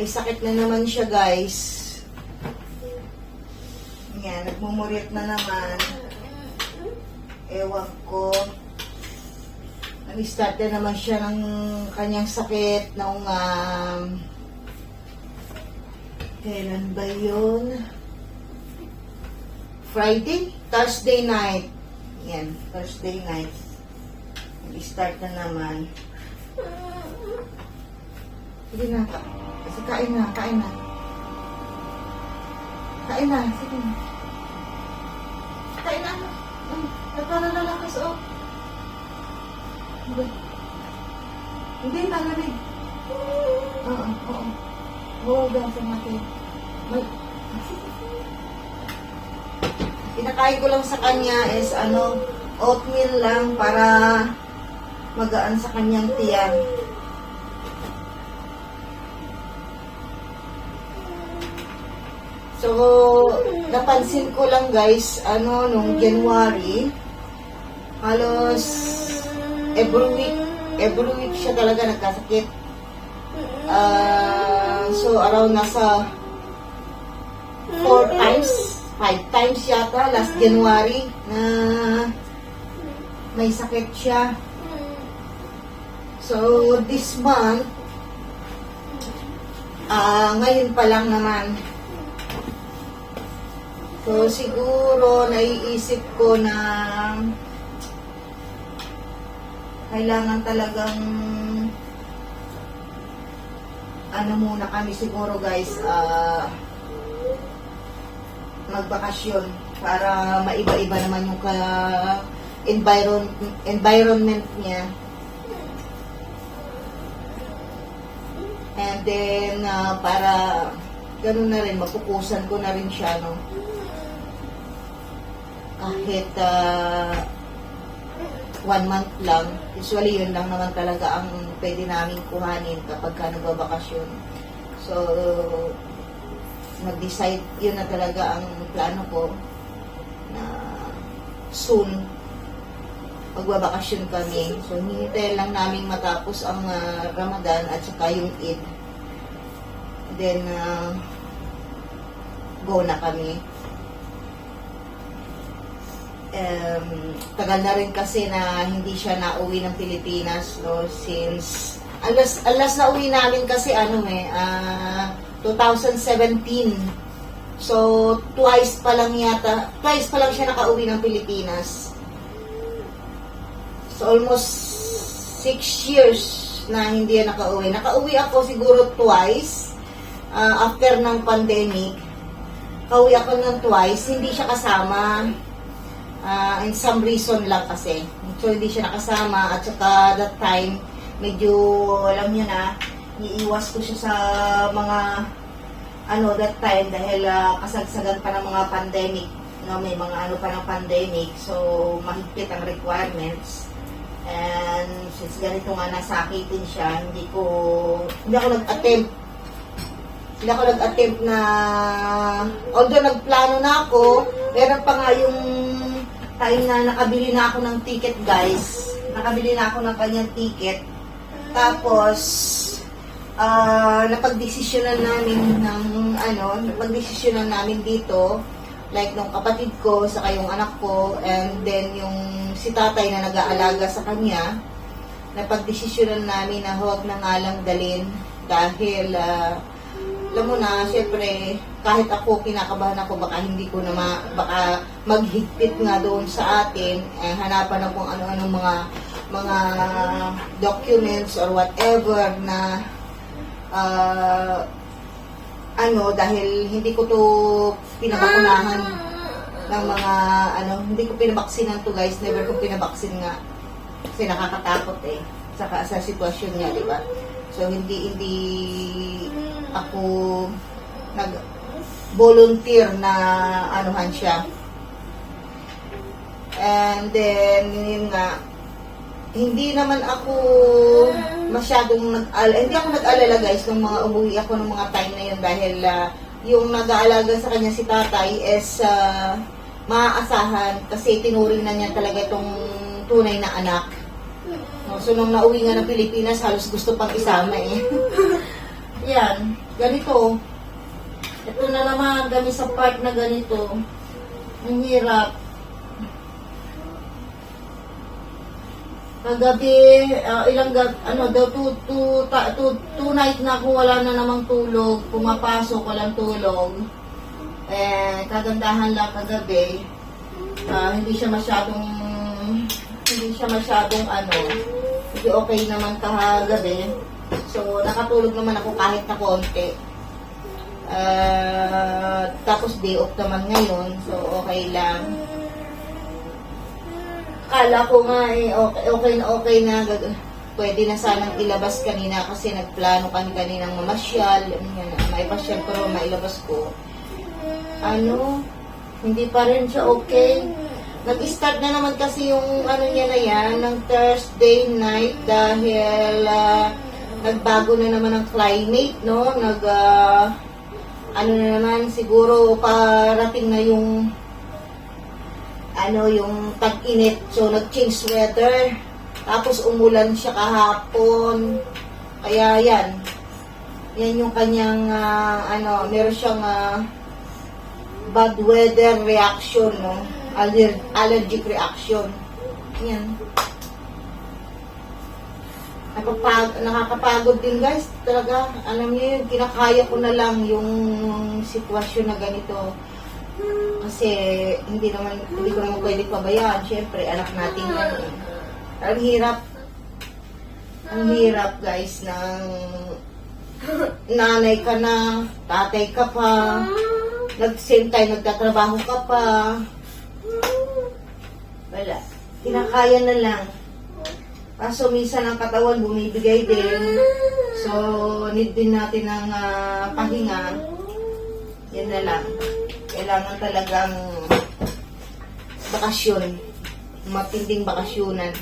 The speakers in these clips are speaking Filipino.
May sakit na naman siya, guys. Yan, nagmumurit na naman. Ewan ko. Nag-start na naman siya ng kanyang sakit noong um, kailan ba yun? Friday? Thursday night. Yan, Thursday night. Nag-start na naman. Sige na. Sige, kain na, kain na. Kain na, sige na. Kain na. Mm, Nagpala na lakas, oh. Hindi. Hindi, malamig. Oo, oo. Oo, gasa natin. May... Pinakain ko lang sa kanya is ano, oatmeal lang para magaan sa kanyang tiyan. So, napansin ko lang guys, ano, nung January, halos every week, every week siya talaga nagkasakit. Ah, so, around nasa four times, five times yata, last January, na may sakit siya. So, this month, ah ngayon pa lang naman, So, siguro, naiisip ko na kailangan talagang ano muna kami siguro guys, ah magbakasyon para maiba-iba naman yung ka environ, environment niya. And then, ah, para ganun na rin, mapupusan ko na rin siya, no? Kahit ah, one month lang. Usually, yun lang naman talaga ang pwede namin kuhanin kapag ka nagbabakasyon. So, nag-decide, yun na talaga ang plano ko na soon magbabakasyon kami. So, hinintay lang namin matapos ang ah, Ramadan at saka yung Eid. Then, ah, go na kami um, tagal na rin kasi na hindi siya nauwi ng Pilipinas no since alas alas na uwi namin kasi ano eh ah, 2017 so twice pa lang yata twice pa lang siya nakauwi ng Pilipinas. So almost six years na hindi yan nakauwi. Nakauwi ako siguro twice ah, after ng pandemic. Kauwi ako ng twice hindi siya kasama Ah, and some reason lang kasi. So, hindi siya nakasama. At saka, that time, medyo, alam niyo na, iiwas ko siya sa mga, ano, that time, dahil ah, kasagsagan pa ng mga pandemic. No, may mga ano pa ng pandemic. So, mahigpit ang requirements. And, since ganito nga nasakitin siya, hindi ko, hindi ako nag-attempt hindi ako nag-attempt na, although nagplano na ako, meron pa nga yung time na nakabili na ako ng ticket, guys. Nakabili na ako ng kanyang ticket. Tapos, ah napagdesisyonan namin ng, ano, napagdesisyonan namin dito, like nung kapatid ko, saka yung anak ko, and then yung si tatay na nag-aalaga sa kanya, napagdesisyonan namin na huwag na nga lang dalin dahil ah, alam mo na, syempre, kahit ako, kinakabahan ako, baka hindi ko na ma, baka maghigpit nga doon sa atin, eh, hanapan na kung ano-anong mga, mga documents or whatever na, ah, ano, dahil hindi ko to pinabakunahan ng mga, ano, hindi ko pinabaksinan to guys, never ko pinabaksin nga. Kasi nakakatakot eh, saka sa sitwasyon niya, di ba? So, hindi, hindi ako nag volunteer na anuhan siya. And then, yun nga, hindi naman ako masyadong nag hindi ako nag-alala guys nung mga umuwi ako ng mga time na yun dahil ah, yung nag-aalaga sa kanya si tatay is ah, maaasahan kasi tinuring na niya talaga itong tunay na anak. So nung nauwi nga ng Pilipinas halos gusto pang isama eh. yan. Ganito. Ito na naman, kami sa part na ganito. Ang hirap. Kagabi, ah, ilang gab, ano daw, two, two, ta, two, two night na ako wala na namang tulog. Pumapasok, walang tulog. Eh, kagandahan lang kagabi. Ah, hindi siya masyadong, hindi siya masyadong ano, hindi okay naman kagabi. So, nakatulog naman ako kahit na konti. Ah, tapos day off naman ngayon, so okay lang. Kala ko nga eh, okay, okay na okay na. Pwede na sanang ilabas kanina kasi nagplano kami kaninang mamasyal. Maipasyal ko naman mailabas ko. Ano, hindi pa rin siya okay. Nag-start na naman kasi yung ano niya na yan, ng Thursday night dahil ah, nagbago na naman ang climate, no? Nag, ah, ano na naman, siguro parating na yung ano, yung tag-init. So, nag-change weather. Tapos, umulan siya kahapon. Kaya, yan. Yan yung kanyang, ah, ano, meron siyang ah, bad weather reaction, no? Aller- allergic reaction. Yan. Nakapag, nakakapagod din guys, talaga. Alam niyo yun, kinakaya ko na lang yung sitwasyon na ganito. Kasi hindi naman, hindi ko naman pwede pabayaan. Siyempre, anak natin yan. eh. Ang hirap. Ang hirap guys ng nanay ka na, tatay ka pa, nag same time nagtatrabaho ka pa. Wala. Kinakaya na lang. Kaso minsan ang katawan bumibigay din. So, need din natin ng ah, pahinga. Yan na lang. Kailangan talagang bakasyon. Matinding bakasyonan.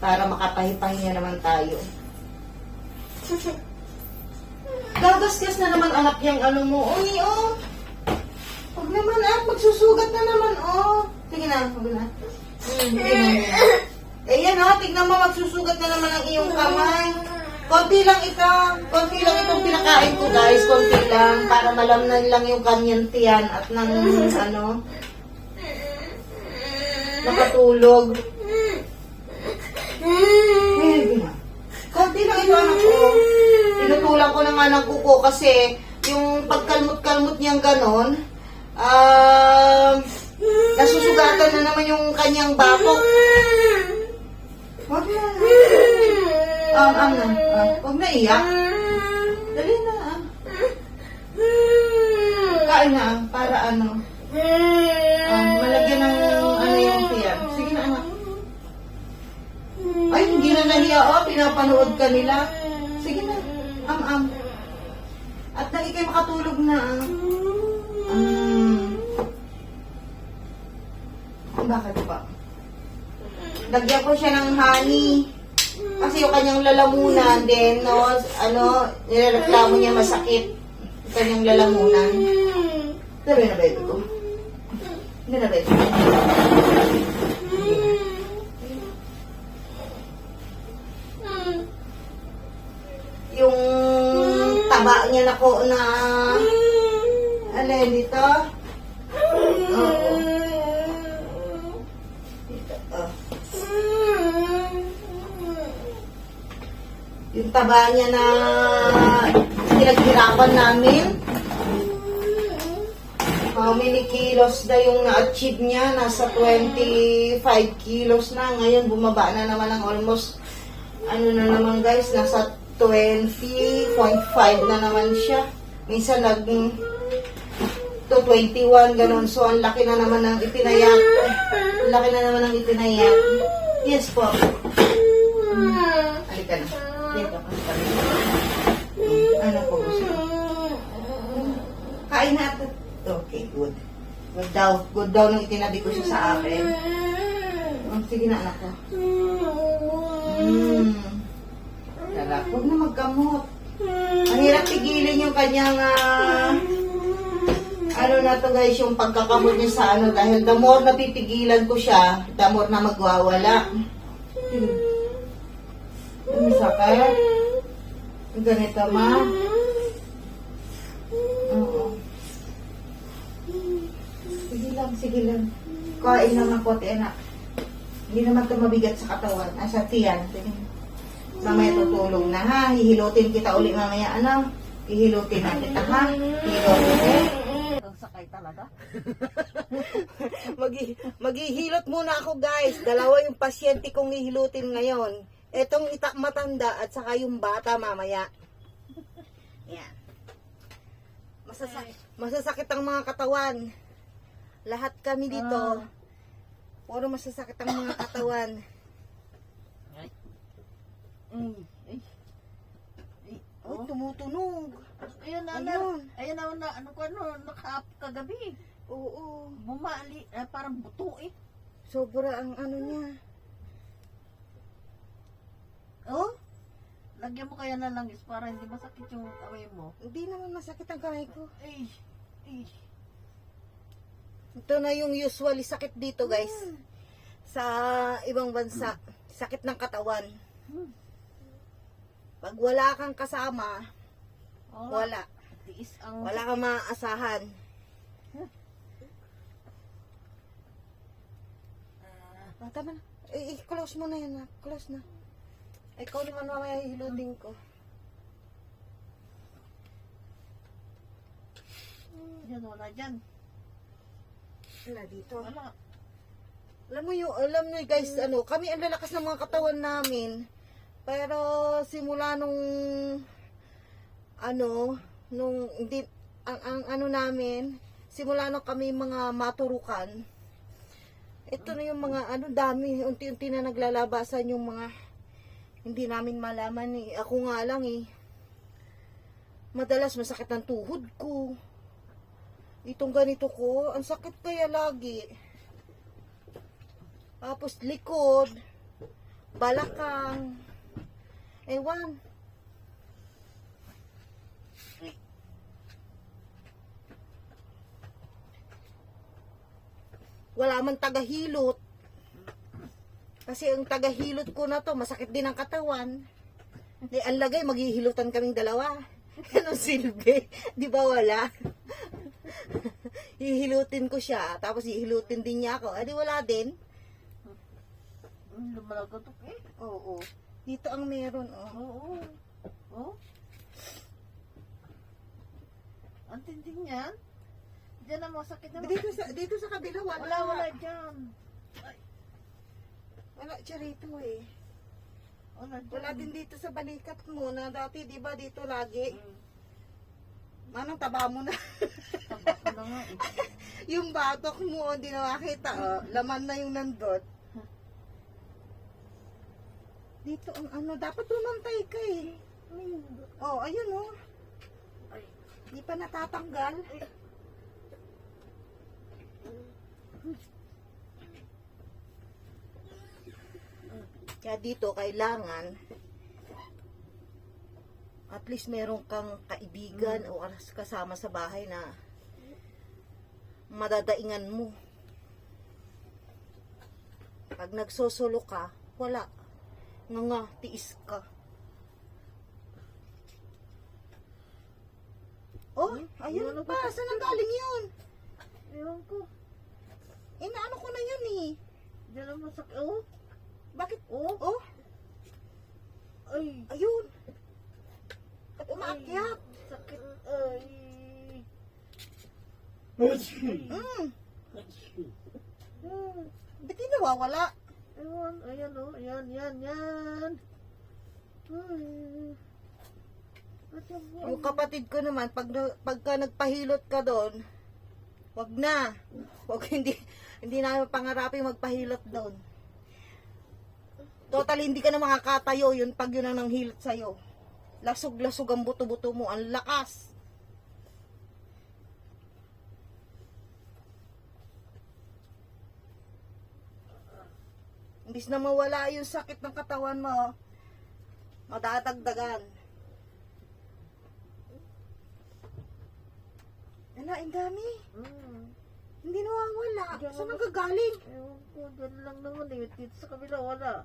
Para makapahipahinga naman tayo. Gagasgas na naman anak yung ano mo. Uni, oh. Huwag naman ah, magsusugat na naman, oh. Tingnan na, huwag na. Hmm, tingnan mo. Eh yan ha, tignan mo, magsusugat na naman ang iyong kamay. Konti lang ito, konti lang itong pinakain ko guys, konti lang, para malamnan lang yung kanyang tiyan at nang ano, nakatulog. Eh, Konti lang ito anak ko. Tinutulang ko na nga ng kuko kasi yung pagkalmot-kalmot niyang ganon, um, nasusugatan na naman yung kanyang bakok. Huwag na. Um, um, na. Ah, huwag na iyak. Dali na. ah. Kain na. ah, Para ano. Um, malagyan ng ano yung tiyan. Sige na anak. Ay, hindi na nahiya. Oh, pinapanood ka nila. Sige na. Am, am. At nang ikay makatulog na. ah. Um, bakit pa? Lagyan ko siya ng honey. Kasi yung kanyang lalamunan din, no, ano, nireklamo niya masakit. Yung kanyang lalamunan. Sabi na baby ko. Hindi na baby ko. Yung taba niya na ko na, alin dito? Oo. Dito, oh. yung taba niya na pinaghirapan namin. How many kilos na yung na-achieve niya? Nasa 25 kilos na. Ngayon, bumaba na naman ng almost, ano na naman guys, nasa 20.5 na naman siya. Minsan nag to 21, ganun. So, ang laki na naman ng ipinayak. Ang laki na naman ng ipinayak. Yes po. Halika na. Dito, na. Ano po gusto? Kain natin. Okay, good. Good daw. Good daw nung itinabi ko siya sa akin. Oh, sige na, anak ko. Mm. Sarap. Huwag na magkamot. Ang hirap pigilin yung kanyang ah, ano na to guys, yung pagkakamot niya sa ano dahil the more napipigilan ko siya, the more na magwawala. Sakit. Ganito, ma. Oo. Sige lang, sige lang. Kain ng kote, anak. Hindi naman ito mabigat sa katawan. Ah, sa tiyan. Mamaya tutulong na, ha? Hihilutin kita uli mamaya, ano? Hihilutin na kita, ha? Hihilutin, eh? Sakay talaga. Magi maghihilot muna ako guys. Dalawa yung pasyente kong hihilutin ngayon. Etong ita matanda at saka yung bata mamaya. Yan. Masasakit, masasakit ang mga katawan. Lahat kami dito. Puro masasakit ang mga katawan. Mm. Ay. Ay. Oh, tumutunog. Ayun na, Ayun. Ayun. Ayun na, na, ano ko, ano, nakaap kagabi. Oo. Bumali, eh, parang buto eh. Sobra ang ano niya. Oh? Lagyan mo kaya na langis para hindi masakit yung away mo. Hindi naman masakit ang kamay ko. Ay. Ay. Ito na yung usually sakit dito, guys. Sa ibang bansa, sakit ng katawan. Hmm. Pag wala kang kasama, Oh, wala. Ang... Wala kang maaasahan. Ah, tama na. Eh, i-close mo na yan, ha? Close na. Ikaw naman mamaya hiludin ko. Yan, wala dyan. Wala dito. Wala. Alam mo yung, alam nyo guys, ano, kami ang lalakas ng mga katawan namin. Pero simula nung ano, nung hindi ang, ang ano namin, simula nung kami mga maturukan. Ito na yung mga ano dami, unti-unti na naglalabasan yung mga hindi namin malaman eh. Ako nga lang eh. Madalas masakit ang tuhod ko. Itong ganito ko, ang sakit kaya lagi. Tapos likod, balakang, ewan. Wala man tagahilot. Kasi ang tagahilot ko na to, masakit din ang katawan. Di, ang lagay, maghihilutan kaming dalawa. Anong silbi? Di ba wala? hihilutin ko siya, tapos hihilutin din niya ako. Eh, di wala din. Lumalagotok eh. Oo. Dito ang meron, oh. Oo. Oh. Ang tindi niyan. Diyan na masakit na Dito sa, dito sa kabila, wala. Wala, wala dyan. Wala siya rito eh. Wala. Wala din dito sa balikat mo na dati, di ba, dito lagi. Mm. Manong taba mo na. Taba ko na nga eh. yung batok mo, hindi na makita, oh. Laman na yung nandot. Dito ang ano, dapat lumantay ka eh. Oh, ayun oh. Ay. Di pa natatanggal. Kaya dito kailangan at least meron kang kaibigan o kasama sa bahay na madadaingan mo. Pag nagsosolo ka, wala. Nga nga, tiis ka. Oh, ayun Ano pa. Saan ang galing yun? Ewan ko. Inaano ko na yun eh. Diyan na masakit. Oh. Bakit? Oh. Oh, Ay. ayun. At umaakyat. Sakit. Ay. Mm. Hmm. Ba't di nawawala? Ewan. Ayan oh. Ayan, yan, yan. Ay. Yung kapatid ko naman, pag, na- pagka nagpahilot ka doon, wag na. Wag hindi, hindi namin pangarapin magpahilot doon. Totally, hindi ka na makakatayo yun pag yun ang nanghilot sa'yo. Lasog-lasog ang buto-buto mo. Ang lakas. Imbis na mawala yung sakit ng katawan mo, madadagdagan. Ala, ang dami. Hmm. Hindi nawawala. Saan nagagaling? Ewan ko. Diyan lang naman eh. Dito sa kabila wala.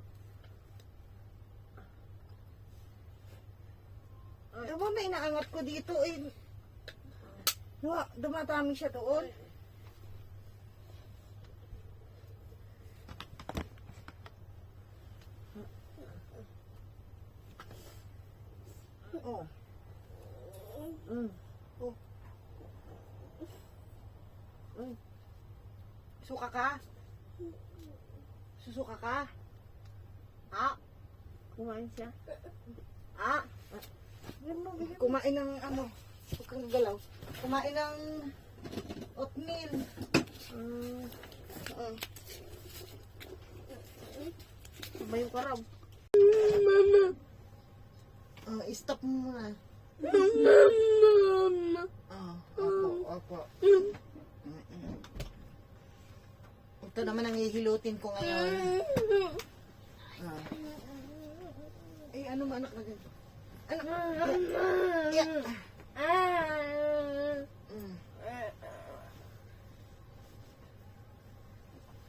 Diba may inaangat ko dito eh. Diba, dumatami siya doon. Oh. Mm. Oh. Mm. Suka ka? Susuka ka? Ah? Kumain siya. Ah? Kumain ng ano? Huwag kang galaw. Kumain ng oatmeal. Mm. Uh, Iba yung karab. uh, stop mo muna. Ah, opo, opo. Mm-mm. Ito naman ang hihilutin ko ngayon. Ah. Eh, ano ba anak na ganito? Mm.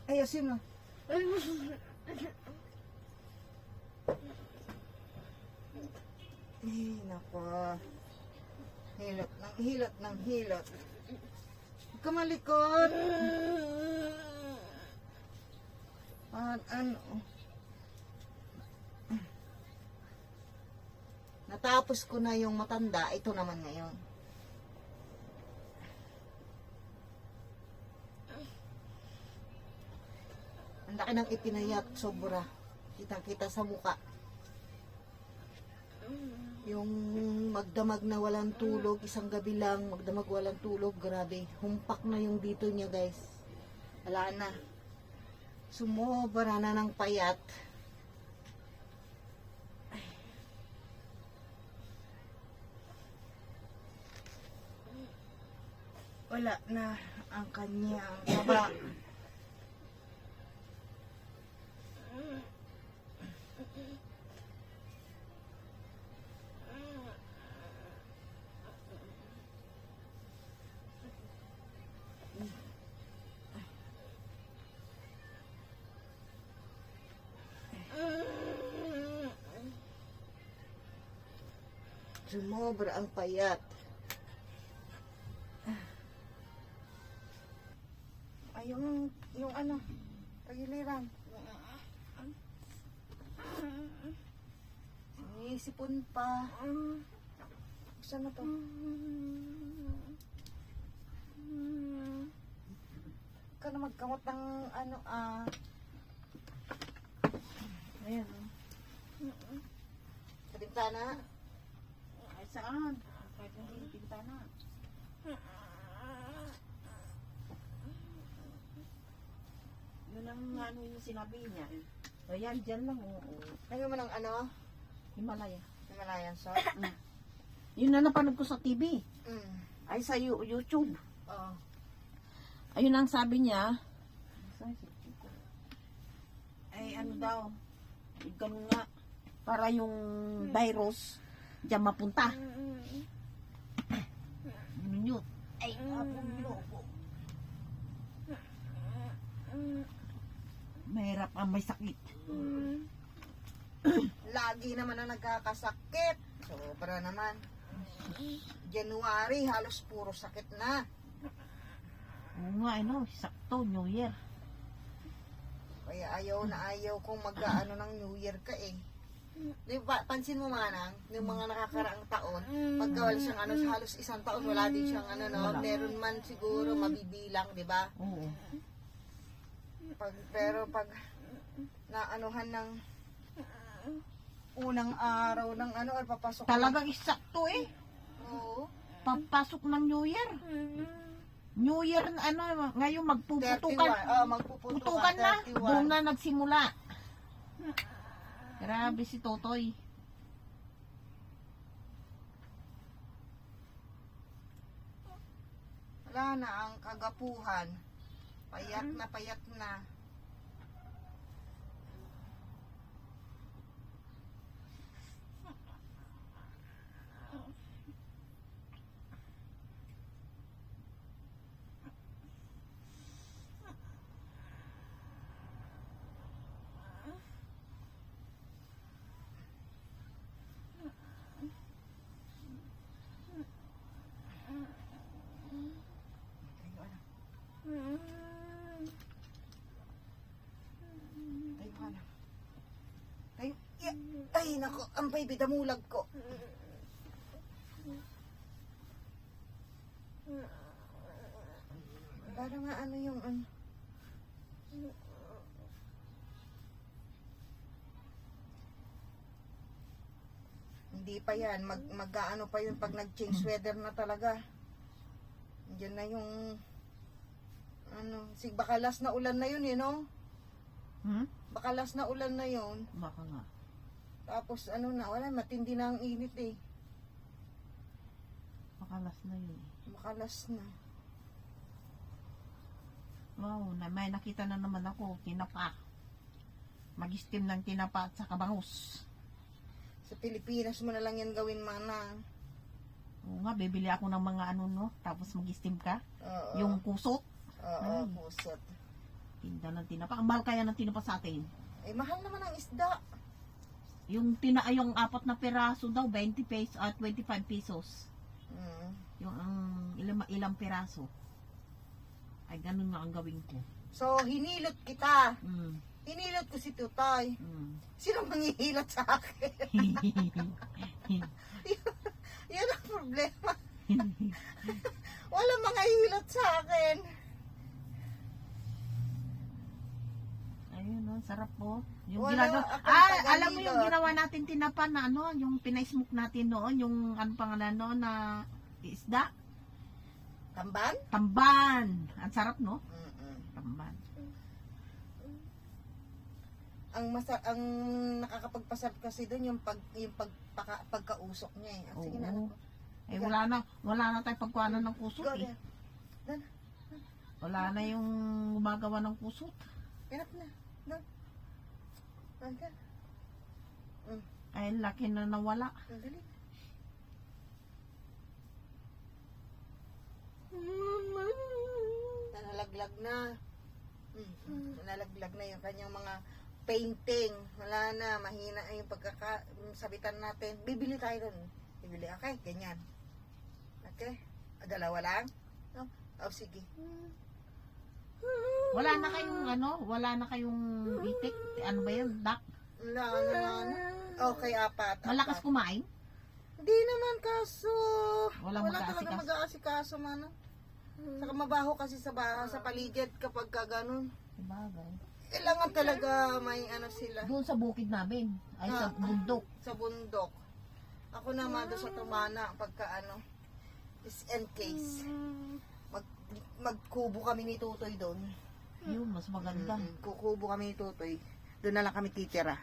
Ayasin mo. Eh, nako. Hilot ng hilot ng hilot. Huwag ka malikot. At ano? Natapos ko na yung matanda, ito naman ngayon. Ang laki ng ipinayat, sobra. Kita-kita sa muka. Yung magdamag na walang tulog, isang gabi lang, magdamag walang tulog, grabe. Humpak na yung dito niya, guys. Wala na. Sumobra na ng payat. Wala na ang kanyang taba. Sumobra ang payat. Pa. Saan na to? Ka na magkamot ng ano, ah. Ayan. oh. Sa bintana. Ay, saan? Kahit hindi pinta na. Yun ang ano yung sinabi niya. eh. Ayan, dyan lang. Oo. Lagyan mo ng ano? Himalaya. Himalayan salt. Yun na napanood ko sa TV. Mm. Ay, sa You- YouTube. Oo. Ayun ang sabi niya. Ay, ano daw. Ganun nga. Para yung virus diyan mapunta. Ganun yun. Ay, apong loko. Mahirap ang may sakit. Lagi naman na nagkakasakit. Sobra naman. January, halos puro sakit na. Oo nga, ano, sakto, New Year. Kaya ayaw na ayaw kong mag-ano ng New Year ka eh. Di ba, pansin mo manang, yung mga nakakaraang taon, pagka wala siyang ano, halos isang taon, wala din siyang ano, no? Wala. Meron man siguro mabibilang, di ba? Oo. Pag, pero pag naanuhan ng unang araw ng ano, or papasok Talagang isakto eh. Oo. Papasok ng New Year. New Year, ano, ngayon 31. magpuputukan. Oh, magpuputukan. Putukan na. 31. Doon na nagsimula. Grabe si Totoy. Wala na ang kagapuhan. Payat na payat na. Ang baby, damulag ko. Parang nga ano yung ano. Hindi pa yan. Mag, mag-ano pa yun pag nag-change weather na talaga. Diyan na yung ano, sig baka last na ulan na yun eh, no? Hmm? Baka last na ulan na yun. Baka nga. Tapos ano na, wala, matindi na ang init eh. Makalas na yun. Makalas na. Wow, na, may nakita na naman ako, tinapa. Mag-steam ng tinapa at saka bangus. Sa Pilipinas mo na lang yan gawin, mana. Oo nga, bibili ako ng mga ano no, tapos mag-steam ka. Oo. Yung kusot, Oo, Ay. pusot. tinda ng tinapa. Ang mahal kaya ng tinapa sa atin. Eh, mahal naman ang isda. Yung tina yung apat na piraso daw, 20 pesos at 25 pesos. Mm. Yung ang ilang, ilang piraso. Ay, ganun nga ang gawin ko. So, hinilot kita. Mm. Hinilot ko si Tutoy. Mm. Sino manghihilot sa akin? Yan ang problema. Wala mga hilot sa akin. Ayun, no, sarap po. Yung Wala ginagawa, ah, tagalilot. alam mo yung ginawa natin tinapa na ano, yung pinay-smoke natin noon, yung ano pangalan noon na isda, Tamban? tamban. Ang sarap, no? Mm-mm. Tamban. Ang masa ang nakakapagpasarap kasi doon yung pag yung pagpaka, pagkausok niya eh. Ah, Sige na. Oo. ano. Eh, wala na, wala na tayong pagkuhanan ng kusot, Go eh. there. Wala na yung gumagawa ng kusot. Ganap na. No. Nanda. Ay, laki na nawala. Dali. Nanalaglag na. Mm. Nanalaglag na yung kanyang mga painting. Wala na, mahina na yung pagkakasabitan natin. Bibili tayo dun. Bibili, okay? Ganyan. Okay? Ah, Dalawa lang? No? Oh, sige. Wala na kayong ano, wala na kayong itik. Ano ba yun? Duck? Wala naman. Okay, apat. Malakas kumain? Hindi naman kaso. Walang Wala mag-aasikaso. talaga mag-aasikaso, mano. Saka mabaho kasi sa baha, sa paligid kapag ka ganun. Sabagay. Kailangan talaga may ano sila Doon sa bukid namin. Ay, sa Ah. bundok. sa bundok. Ako naman doon sa tumana pagka ano, is in case. Mag, magkubo kami ni Tutoy doon. Yun, mas maganda. Mm, Kukubo kami ni Tutoy. Doon na lang kami titira.